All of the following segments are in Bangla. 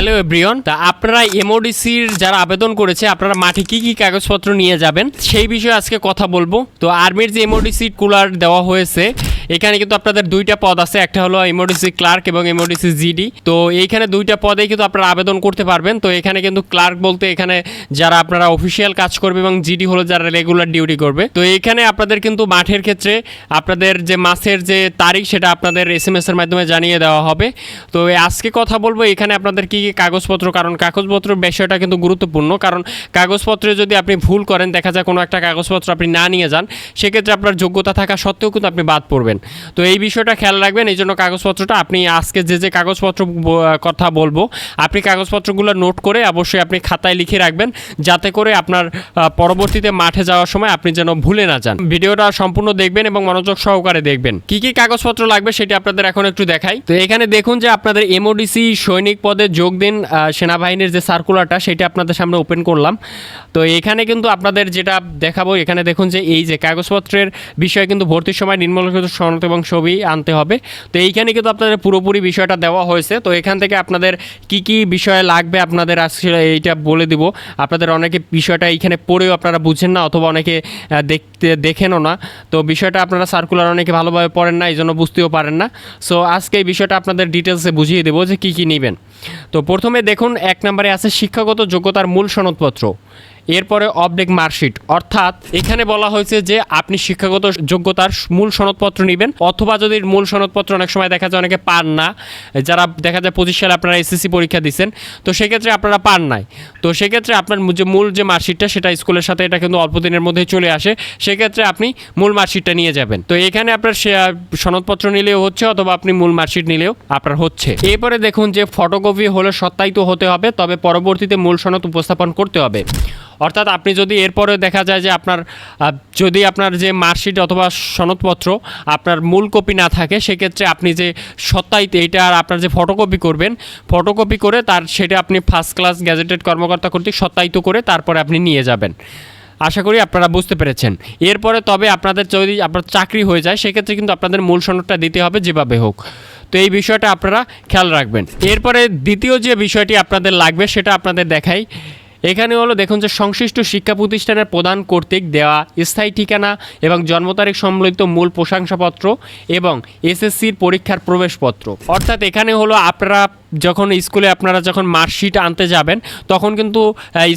হ্যালো এভরিওন তা আপনারা এমওডিসির যারা আবেদন করেছে, আপনারা মাঠে কি কি কাগজপত্র নিয়ে যাবেন? সেই বিষয়ে আজকে কথা বলব। তো আর্মির যে এমওডিসি কুলার দেওয়া হয়েছে এখানে কিন্তু আপনাদের দুইটা পদ আছে, একটা হলো এমওডিসি ক্লার্ক এবং এমওডিসি জিডি তো এইখানে দুইটা পদেই কিন্তু আপনারা আবেদন করতে পারবেন। তো এখানে কিন্তু ক্লার্ক বলতে এখানে যারা আপনারা অফিসিয়াল কাজ করবে এবং জিডি হলো যারা রেগুলার ডিউটি করবে। তো এইখানে আপনাদের কিন্তু মাঠের ক্ষেত্রে আপনাদের যে মাসের যে তারিখ সেটা আপনাদের এস এম এর মাধ্যমে জানিয়ে দেওয়া হবে। তো আজকে কথা বলব, এখানে আপনাদের কি কি কাগজপত্র? কারণ কাগজপত্রের বিষয়টা কিন্তু গুরুত্বপূর্ণ। কারণ কাগজপত্রে যদি আপনি ভুল করেন, দেখা যায় কোনো একটা কাগজপত্র আপনি না নিয়ে যান, সেক্ষেত্রে আপনার যোগ্যতা থাকা সত্ত্বেও কিন্তু আপনি বাদ পড়বেন। তো এই বিষয়টা খেয়াল রাখবেন, এই জন্য কাগজপত্রটা আপনি আজকে যে যে কাগজপত্র কথা বলব, আপনি কাগজপত্রগুলো নোট করে অবশ্যই আপনি খাতায় লিখে রাখবেন, যাতে করে আপনার পরবর্তীতে মাঠে যাওয়ার সময় আপনি যেন ভুলে না যান। ভিডিওটা সম্পূর্ণ দেখবেন এবং মনোযোগ সহকারে দেখবেন। কি কি কাগজপত্র লাগবে সেটি আপনাদের এখন একটু দেখাই। তো এখানে দেখুন যে আপনাদের এমওডিসি সৈনিক পদে যোগ দিন সেনাবাহিনীর যে সার্কুলারটা সেটা আপনাদের সামনে ওপেন করলাম। তো এখানে কিন্তু আপনাদের যেটা দেখাবো, এখানে দেখুন যে এই যে কাগজপত্রের বিষয়ে কিন্তু ভর্তির সময় নিম্নলিখিত সনদ এবং ছবি আনতে হবে। তো এইখানে কিন্তু আপনাদের পুরোপুরি বিষয়টা দেওয়া হয়েছে। তো এখান থেকে আপনাদের কি কি বিষয় লাগবে আপনাদের আজকে এইটা বলে দিব। আপনাদের অনেকে বিষয়টা এইখানে পড়েও আপনারা বুঝেন না অথবা অনেকে দেখতে, দেখেনও না। তো বিষয়টা আপনারা সার্কুলার অনেকে ভালোভাবে পড়েন না এই জন্য বুঝতেও পারেন না। সো আজকে এই বিষয়টা আপনাদের ডিটেলসে বুঝিয়ে দেবো যে কী কী নেবেন। তো প্রথমে দেখুন, এক নম্বরে আছে শিক্ষাগত যোগ্যতার মূল সনদপত্র। এরপরে অবডেক মার্কশিট। অর্থাৎ এখানে বলা হয়েছে যে আপনি শিক্ষাগত যোগ্যতার মূল সনদপত্র নেবেন, অথবা যদি মূল সনদপত্র অনেক সময় দেখা যায় অনেকে পান না। যারা দেখা যায় পঁচিশ সালে আপনারা এসএসসি পরীক্ষা দিচ্ছেন তো সেক্ষেত্রে আপনারা পান নাই। তো সেক্ষেত্রে আপনার যে মূল যে মার্কশিটটা, সেটা স্কুলের সাথে এটা কিন্তু অল্প দিনের মধ্যেই চলে আসে। সেক্ষেত্রে আপনি মূল মার্কশিটটা নিয়ে যাবেন। তো এখানে আপনার সনদপত্র নিলেও হচ্ছে, অথবা আপনি মূল মার্কশিট নিলেও আপনার হচ্ছে। এরপরে দেখুন যে ফটোকপি হলে সত্যায়িত হতে হবে, তবে পরবর্তীতে মূল সনদ উপস্থাপন করতে হবে। অর্থাৎ আপনি যদি এরপরে দেখা যায় যে আপনার যদি আপনার যে মার্কশিট অথবা সনদপত্র আপনার মূল কপি না থাকে, সেক্ষেত্রে আপনি যে সত্যায়িত এইটা আর আপনার যে ফটোকপি করবেন ফটোকপি করে তার সেটা আপনি ফার্স্ট ক্লাস গ্যাজেটেড কর্মকর্তা কর্তৃক সত্যায়িত করে তারপরে আপনি নিয়ে যাবেন। আশা করি আপনারা বুঝতে পেরেছেন। এরপরে তবে আপনাদের যদি আপনার চাকরি হয়ে যায়, সেক্ষেত্রে কিন্তু আপনাদের মূল সনদটা দিতে হবে যেভাবে হোক। তো এই বিষয়টা আপনারা খেয়াল রাখবেন। এরপরে দ্বিতীয় যে বিষয়টি আপনাদের লাগবে, সেটা আপনাদের দেখাই। এখানে হলো, দেখুন যে সংশ্লিষ্ট শিক্ষা প্রতিষ্ঠানের প্রদান কর্তৃক দেওয়া স্থায়ী ঠিকানা এবং জন্ম তারিখ সম্বলিত মূল প্রশংসাপত্র এবং এসএসসির পরীক্ষার প্রবেশপত্র। অর্থাৎ এখানে হলো, আপনারা যখন স্কুলে আপনারা যখন মার্কশিট আনতে যাবেন, তখন কিন্তু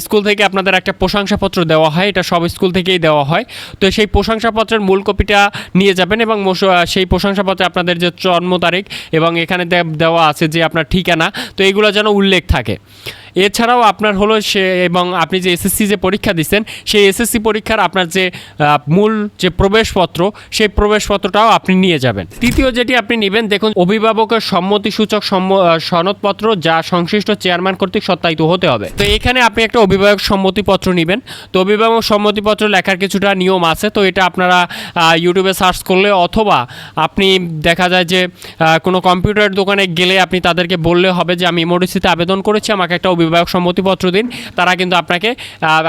স্কুল থেকে আপনাদের একটা প্রশংসাপত্র দেওয়া হয়, এটা সব স্কুল থেকেই দেওয়া হয়। তো সেই প্রশংসাপত্রের মূল কপিটা নিয়ে যাবেন এবং সেই প্রশংসাপত্রে আপনাদের যে জন্ম তারিখ এবং এখানে দেওয়া আছে যে আপনার ঠিকানা, তো এগুলো যেন উল্লেখ থাকে। এছাড়াও আপনার হলো সে এবং আপনি যে এসএসসি যে পরীক্ষা দিচ্ছেন, সেই এসএসসি পরীক্ষার আপনার যে মূল যে প্রবেশপত্র, সেই প্রবেশপত্রটাও আপনি নিয়ে যাবেন। তৃতীয় যেটি আপনি নেবেন, দেখুন, অভিভাবকের সম্মতিসূচক সম্ম- সনদপত্র যা সংশ্লিষ্ট চেয়ারম্যান কর্তৃক সত্যায়িত হতে হবে। তো এখানে আপনি একটা অভিভাবক সম্মতিপত্র নেবেন। তো অভিভাবক সম্মতিপত্র লেখার কিছুটা নিয়ম আছে। তো এটা আপনারা ইউটিউবে সার্চ করলে অথবা আপনি দেখা যায় যে কোনো কম্পিউটার দোকানে গেলে আপনি তাদেরকে বললে হবে যে, আমি ইমোডিসিতে আবেদন করেছি, আমাকে একটা অভিভাবক সম্মতিপত্র দিন, তারা কিন্তু আপনাকে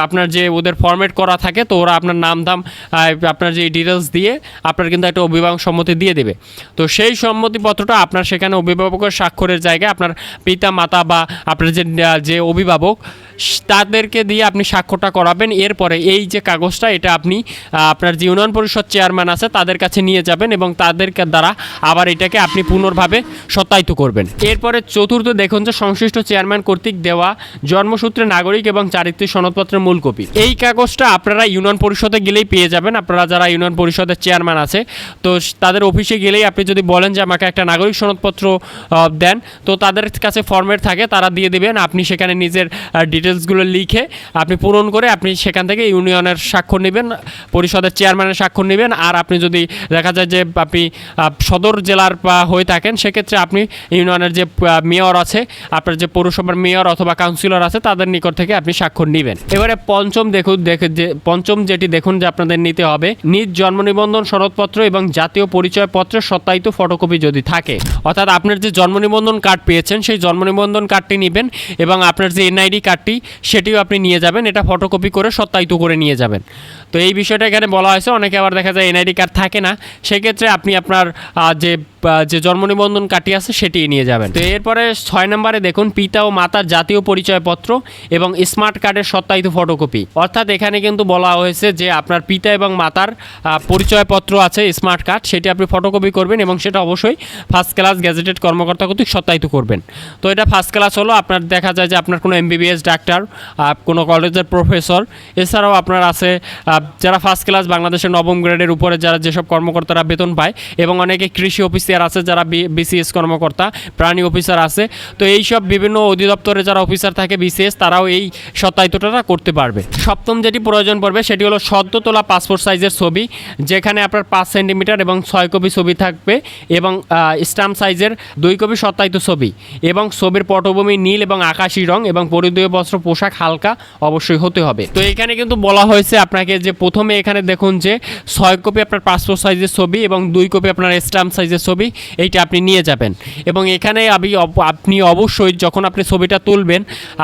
আপনার যে ওদের ফর্মেট করা থাকে, তো ওরা আপনার নাম দাম আপনার যে ডিটেলস দিয়ে আপনার কিন্তু একটা অভিভাবক সম্মতি দিয়ে দেবে। তো সেই সম্মতিপত্রটা আপনার সেখানে অভিভাবকের স্বাক্ষরের জায়গায় আপনার পিতা, মাতা বা আপনার যে যে অভিভাবক তাদেরকে দিয়ে আপনি স্বাক্ষরটা করাবেন। এরপরে এই যে কাগজটা, এটা আপনি আপনার যে ইউনিয়ন পরিষদ চেয়ারম্যান আছে, তাদের কাছে নিয়ে যাবেন এবং তাদেরকে দ্বারা আবার এটাকে আপনি পুনর্ভাবে সত্যায়িত করবেন। এরপরে চতুর্থ, দেখুন যে সংশ্লিষ্ট চেয়ারম্যান কর্তৃক দেওয়া জন্মসূত্রে নাগরিক এবং চারিত্রিক সনদপত্রের মূল কপি। এই কাগজটা আপনারা ইউনিয়ন পরিষদে গেলেই পেয়ে যাবেন। আপনারা যারা ইউনিয়ন পরিষদের চেয়ারম্যান আছে, তো তাদের অফিসে গেলেই আপনি যদি বলেন যে আমাকে একটা নাগরিক সনদপত্র দেন, তো তাদের কাছে ফর্মেট থাকে, তারা দিয়ে দেবেন। আপনি সেখানে নিজের ডিটেলসগুলো লিখে আপনি পূরণ করে আপনি সেখান থেকে ইউনিয়নের স্বাক্ষর নেবেন, পরিষদের চেয়ারম্যানের স্বাক্ষর নেবেন, আর আপনি যদি দেখা যায় যে আপনি সদর জেলার হয়ে থাকেন, সেক্ষেত্রে আপনি ইউনিয়নের যে মেয়র আছে, আপনার যে পৌরসভার মেয়র অথবা কাউন্সিলর আছে, তাদের নিকট থেকে আপনি স্বাক্ষর নেবেন। এবারে পঞ্চম দেখুন দেখে যে, পঞ্চম যেটি দেখুন যে আপনাদের নিতে হবে, নিজ জন্ম নিবন্ধন সনদপত্র এবং জাতীয় পরিচয় পত্রের সত্যায়িত ফটোকপি যদি থাকে, অর্থাৎ আপনার যে জন্ম নিবন্ধন কার্ড পেয়েছেন, সেই জন্ম নিবন্ধন কার্ডটি নেবেন এবং আপনার যে এনআইডি কার্ডটি সেটিও আপনি নিয়ে যাবেন। এটা ফটোকপি করে সত্যায়িত করে নিয়ে যাবেন। তো এই বিষয়টা এখানে বলা হয়েছে, অনেকে আবার দেখা যায় এনআইডি কার্ড থাকে না। সেক্ষেত্রে আপনি আপনার যে যে জন্ম নিবন্ধন কার্ডটি আছে সেটি নিয়ে যাবেন। তো এরপরে ছয় নম্বরে দেখুন, পিতা ও মাতার জাতীয় পরিচয়পত্র এবং স্মার্ট কার্ডের সত্যায়িত ফটোকপি। অর্থাৎ এখানে কিন্তু বলা হয়েছে যে আপনার পিতা এবং মাতার পরিচয়পত্র আছে, স্মার্ট কার্ড, সেটি আপনি ফটোকপি করবেন এবং সেটা অবশ্যই ফার্স্ট ক্লাস গ্যাজেটেড কর্মকর্তা কর্তৃক সত্যায়িত করবেন। তো এটা ফার্স্ট ক্লাস হলো, আপনার দেখা যায় যে আপনার কোনো এমবিবিএস ডাক্তার কোনো কলেজের প্রফেসর এছাড়াও আপনার আছে যারা ফার্স্ট ক্লাস বাংলাদেশের নবম গ্রেডের উপরে যারা যেসব কর্মকর্তারা বেতন পায় এবং অনেকে কৃষি অফিসার আছে, যারা বিসিএস কর্মকর্তা, প্রাণী অফিসার আছে। তো এই সব বিভিন্ন অধিদপ্তরে যারা অফিসার থাকে বিসিএস তারাও এই সত্যায়িতটা করতে পারবে। সপ্তম যেটি প্রয়োজন পড়বে, সেটি হলো সদ্য তোলা পাসপোর্ট সাইজের ছবি, যেখানে আপনার পাঁচ সেন্টিমিটার এবং ছয় কপি ছবি থাকবে এবং স্টাম্প সাইজের দুই কপি সত্যায়িত ছবি এবং ছবির পটভূমি নীল এবং আকাশি রং এবং পরিধেয় বস্ত্র, পোশাক হালকা অবশ্যই হতে হবে। তো এখানে কিন্তু বলা হয়েছে আপনাকে যে প্রথমে এখানে দেখুন যে ছয় কপি আপনার পাসপোর্ট সাইজের ছবি এবং দুই কপি আপনার স্টাম্প সাইজের ছবি এইটা আপনি নিয়ে যাবেন। এবং এখানে আমি আপনি অবশ্যই যখন আপনি ছবিটা তুলবেন,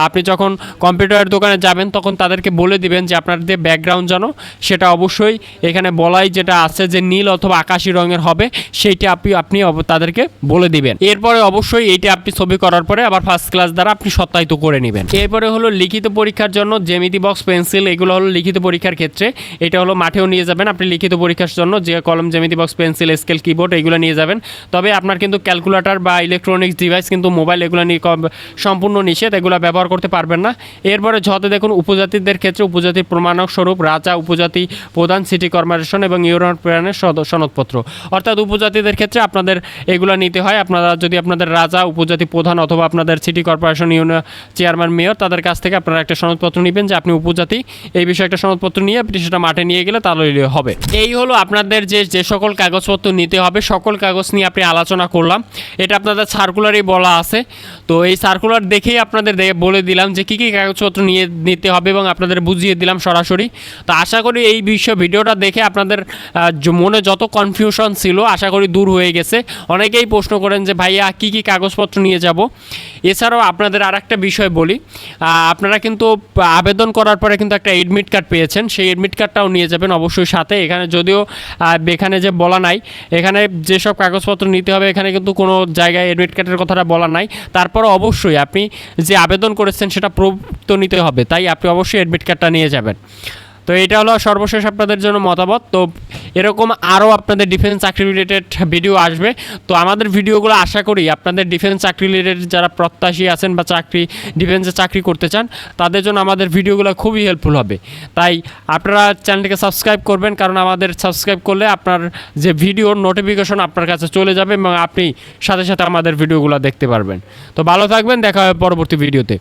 আপনি যখন কম্পিউটারের দোকানে যাবেন, তখন তাদেরকে বলে দিবেন যে আপনার যে ব্যাকগ্রাউন্ড জানো সেটা অবশ্যই এখানে বলাই যেটা আছে যে নীল অথবা আকাশি রঙের হবে, সেইটা আপনি আপনি তাদেরকে বলে দিবেন। এরপরে অবশ্যই এইটা আপনি ছবি করার পরে আবার ফার্স্ট ক্লাস দ্বারা আপনি সত্যায়িত করে নেবেন। এরপরে হলো লিখিত পরীক্ষার জন্য জেমিতি বক্স পেন্সিল এগুলো হলো লিখিত পরীক্ষার ক্ষেত্রে, এটা হলো মাঠেও নিয়ে যাবেন। আপনি লিখিত পরীক্ষার জন্য যে কলম geometry box pencil scale keyboard এগুলো নিয়ে যাবেন। তবে আপনার কিন্তু ক্যালকুলেটর বা ইলেকট্রনিক্স ডিভাইস কিন্তু মোবাইল এগুলো নিয়ে সম্পূর্ণ নিষেধ, এগুলো ব্যবহার করতে পারবেন না। এরপরে যতে দেখুন, উপজাতিদের ক্ষেত্রে উপজাতির প্রমাণক স্বরূপ রাজা, উপজাতি প্রধান সিটি কর্পোরেশন এবং ইউরোন প্রেরণের সনদপত্র। অর্থাৎ উপজাতিদের ক্ষেত্রে আপনাদের এগুলো নিতে হয়। আপনারা যদি আপনাদের রাজা, উপজাতি প্রধান অথবা আপনাদের city corporation union chairman mayor তাদের কাছ থেকে আপনারা একটা সনদপত্র নেবেন যে আপনি উপজাতি। এই বিষয়ে একটা সনদপত্র নিয়ে আপনি সেটা মাঠে নিয়ে গেলে তাহলে হবে। এই হলো আপনাদের যে যে সকল কাগজপত্র নিতে হবে। সকল কাগজ নিয়ে আপনি আলোচনা করলাম। এটা আপনাদের সার্কুলারই বলা আছে। তো এই সার্কুলার দেখেই আপনাদের বলে দিলাম যে কী কী কাগজপত্র নিয়ে নিতে হবে এবং আপনাদের বুঝিয়ে দিলাম সরাসরি। তো আশা করি এই বিষয় ভিডিওটা দেখে আপনাদের মনে যত কনফিউশন ছিল, আশা করি দূর হয়ে গেছে। অনেকেই প্রশ্ন করেন যে, ভাইয়া, কী কী কাগজপত্র নিয়ে যাব? এছাড়াও আপনাদের আর একটা বিষয় বলি। আপনারা কিন্তু আবেদন করার পরে কিন্তু একটা এডমিট কার্ড পেয়েছেন। সেই এডমিট কার্ডটাও নিয়ে যাবেন অবশ্যই সাথে। এখানে যদিও এখানে যে বলা নাই, এখানে যেসব কাগজপত্র নিতে হবে, এখানে কিন্তু কোনো জায়গায় অ্যাডমিট কার্ডের কথাটা বলা নাই। তারপর অবশ্যই আপনি যে আবেদন করেছেন সেটা প্রুফ তো নিতে হবে, তাই আপনি অবশ্যই অ্যাডমিট কার্ডটা নিয়ে যাবেন। তো এটা হলো সর্বশেষ আপনাদের জন্য মতামত। তো এরকম আরও আপনাদের ডিফেন্স চাকরি রিলেটেড ভিডিও আসবে। তো আমাদের ভিডিওগুলো আশা করি আপনাদের ডিফেন্স চাকরি রিলেটেড যারা প্রত্যাশী আছেন বা চাকরি ডিফেন্সে চাকরি করতে চান, তাদের জন্য আমাদের ভিডিওগুলো খুবই হেল্পফুল হবে। তাই আপনারা চ্যানেলটিকে সাবস্ক্রাইব করবেন, কারণ আমাদের সাবস্ক্রাইব করলে আপনার যে ভিডিওর নোটিফিকেশন আপনার কাছে চলে যাবে এবং আপনি সাথে সাথে আমাদের ভিডিওগুলো দেখতে পারবেন। তো ভালো থাকবেন, দেখা হবে পরবর্তী ভিডিওতে